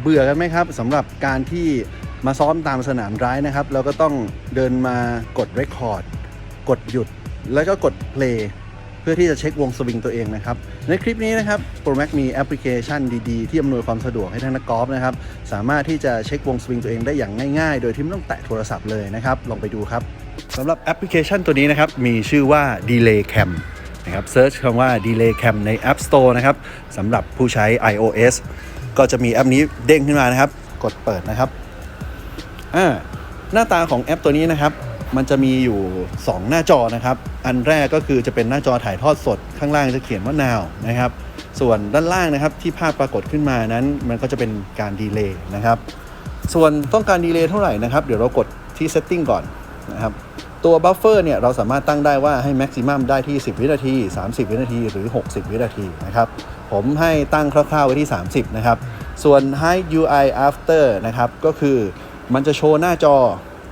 เบื่อกันไหมครับสำหรับการที่มาซ้อมตามสนามร้ายนะครับ เราก็ต้องเดินมากดเรคคอร์ดกดหยุด แล้วก็กดเพลย์เพื่อที่จะเช็ควงสวิงตัวเองนะครับ ในคลิปนี้นะครับ ProMax มีแอปพลิเคชันดีๆ ที่อำนวยความสะดวกให้ท่านนักกอล์ฟนะครับ สามารถที่จะเช็ควงสวิงตัวเองได้อย่างง่ายๆ โดยที่ไม่ต้องแตะโทรศัพท์เลยนะครับ ลองไปดูครับสำหรับแอปพลิเคชันตัวนี้นะครับ มีชื่อว่า Delay Cam นะครับเซิร์ชคำว่า Delay Cam ใน App Store นะครับสำหรับผู้ใช้ iOS ก็จะมีแอปนี้เด้งขึ้นมานะครับ กดเปิดนะครับอ่าหน้าตาของแอปตัวนี้นะครับ มันจะมีอยู่ 2 หน้าจอนะครับ อันแรกก็คือจะเป็นหน้าจอถ่ายทอดสด ข้างล่างจะเขียนว่า now นะครับ ส่วนด้านล่างนะครับที่ภาพปรากฏขึ้นมานั้น มันก็จะเป็นการดีเลย์นะครับ ส่วนต้องการดีเลย์เท่าไหร่นะครับ เดี๋ยวเรากดที่ setting ก่อนนะครับตัวบัฟเฟอร์เนี่ยเราสามารถตั้งได้ว่าให้ maximum ได้ที่ 10 วินาที 30 วินาที หรือ 60 วินาทีนะครับ ผมให้ตั้งคร่าวๆไว้ที่ 30 นะครับ ส่วน high UI after นะครับ ก็คือมันจะโชว์หน้าจอ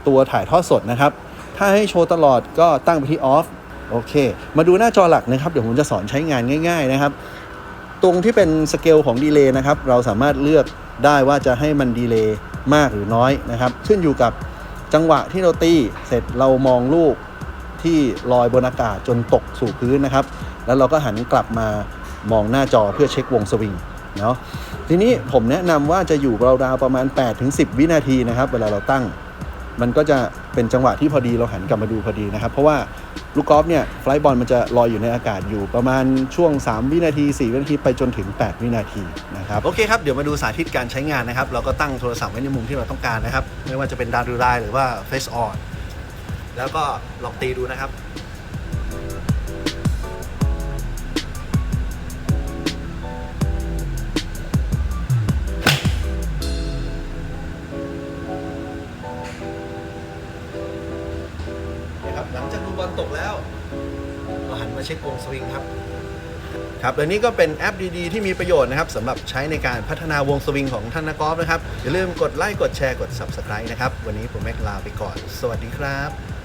ตัวถ่ายทอดสดนะครับ ถ้าให้โชว์ตลอดก็ตั้งไปที่ off โอเค มาดูหน้าจอหลักนะครับ เดี๋ยวผมจะสอนใช้งานง่าย ๆนะครับ ตรงที่เป็นสเกลของดีเลย์นะครับ เราสามารถเลือกได้ว่าจะให้มันดีเลย์มากหรือน้อยนะครับ ขึ้นอยู่กับจังหวะที่เราตีเสร็จเรามองลูกที่ลอยบนอากาศจนตกสู่พื้นนะครับ แล้วเราก็หันกลับมา มองหน้าจอเพื่อเช็ควงสวิงเนาะทีนี้ผมแนะนำว่าจะอยู่ราวๆประมาณ 8-10 วินาทีนะครับ เวลาเราตั้ง มันก็จะเป็นจังหวะที่พอดีเราหันกลับมาดูพอดีนะครับ เพราะว่าลูกกอล์ฟเนี่ยไฟล์บอลมันจะลอยอยู่ในอากาศอยู่ประมาณช่วง 3 วินาที 4 วินาทีไปจนถึง 8 วินาทีนะครับโอเคครับ เดี๋ยวมาดูสาธิตการใช้งานนะครับ เราก็ตั้งโทรศัพท์ไว้ในมุมที่เราต้องการนะครับ ไม่ว่าจะเป็นดาวดูไลหรือว่า Face On แล้วก็ลองตีดูนะครับ หลังจากดูบอลตกแล้วเราหันมาเช็ควงสวิงครับครับและนี่ก็เป็นแอปดีๆ ที่มีประโยชน์นะครับสำหรับใช้ในการพัฒนาวงสวิงของท่านนักกอล์ฟนะครับ อย่าลืมกดไลค์กดแชร์กด Subscribe นะครับ วันนี้ผมแม็กลาไปก่อน สวัสดีครับ